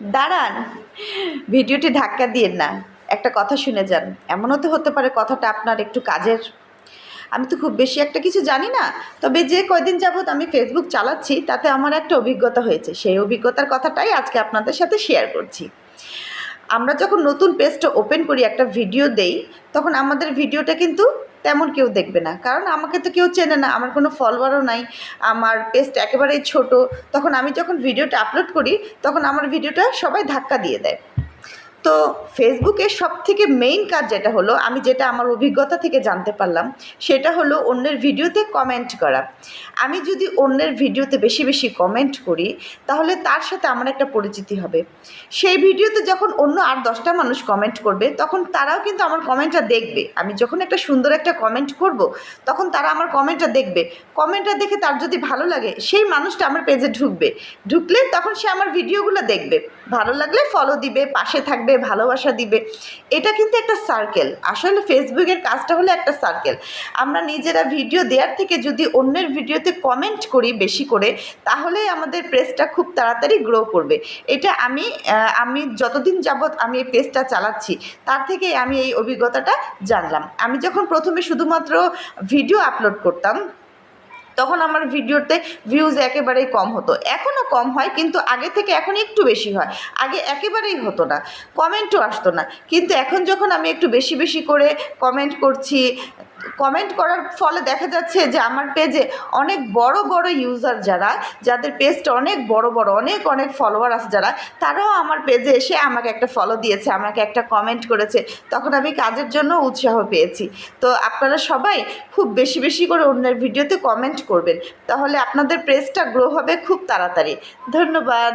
দাঁড়ান। ভিডিওটি ধাক্কা দিয়ে না। একটা কথা শুনে যান। এমনও তো হতে পারে কথাটা আপনার একটু কাজের। আমি তো খুব বেশি একটা কিছু জানি না। তবে যে কয়দিন যাবৎ আমি ফেসবুক চালাচ্ছি, তাতে আমার একটা অভিজ্ঞতা হয়েছে। সেই অভিজ্ঞতার কথাটাই আজকে আপনাদের সাথে শেয়ার করছি। আমরা যখন নতুন পেজটা ওপেন করি, একটা ভিডিও দেই, তখন আমাদের ভিডিওটা কিন্তু তেমন কেউ দেখবে না। কারণ আমাকে তো কেউ চেনে না, আমার কোনো ফলোয়ারও নাই, আমার পেস্ট একেবারেই ছোট। তখন আমি যখন ভিডিওটা আপলোড করি, তখন আমার ভিডিওটা সবাই ধাক্কা দিয়ে দেয়। তো ফেসবুকের সব থেকে মেইন কাজ যেটা হলো, আমি যেটা আমার অভিজ্ঞতা থেকে জানতে পারলাম, সেটা হলো অন্যের ভিডিওতে কমেন্ট করা। আমি যদি অন্যের ভিডিওতে বেশি বেশি কমেন্ট করি, তাহলে তার সাথে আমার একটা পরিচিতি হবে। সেই ভিডিওতে যখন অন্য আর দশটা মানুষ কমেন্ট করবে, তখন তারাও কিন্তু আমার কমেন্টটা দেখবে। আমি যখন একটা সুন্দর একটা কমেন্ট করব, তখন তারা আমার কমেন্টটা দেখবে। কমেন্টটা দেখে তার যদি ভালো লাগে, সেই মানুষটা আমার পেজে ঢুকবে। ঢুকলে তখন সে আমার ভিডিওগুলো দেখবে। ভালো লাগলে ফলো দিবে, পাশে থাকবে, ভালোবাসা দিবে। এটা কিন্তু একটা সার্কেল আসলে ফেসবুকের কাজটা হলো একটা সার্কেল আমরা নিজেরা ভিডিও দেওয়ার থেকে যদি অন্যের ভিডিওতে কমেন্ট করি বেশি করে, তাহলেই আমাদের প্রেসটা খুব তাড়াতাড়ি গ্রো করবে। এটা আমি আমি যতদিন যাবৎ আমি এই পেজটা চালাচ্ছি, তার থেকে আমি এই অভিজ্ঞতাটা জানলাম। আমি যখন প্রথমে শুধুমাত্র ভিডিও আপলোড করতাম তখন আমার ভিডিওতে ভিউজ একেবারেই কম হতো। এখনও কম হয়, কিন্তু আগে থেকে এখন একটু বেশি হয়। আগে একেবারেই হতো না। কমেন্টও আসতো না। কিন্তু এখন যখন আমি একটু বেশি বেশি করে কমেন্ট করছি কমেন্ট করার ফলে দেখা যাচ্ছে যে আমার পেজে অনেক বড় বড় ইউজার যারা, যাদের পেজটা অনেক বড় বড়, অনেক অনেক ফলোয়ার আছে যারা, তারাও আমার পেজে এসে আমাকে একটা ফলো দিয়েছে, আমাকে একটা কমেন্ট করেছে। তখন আমি কাজের জন্য উৎসাহ পেয়েছি। তো আপনারা সবাই খুব বেশি বেশি করে অন্যের ভিডিওতে কমেন্ট করবেন। তাহলে আপনাদের পেজটা গ্রো হবে খুব তাড়াতাড়ি। ধন্যবাদ।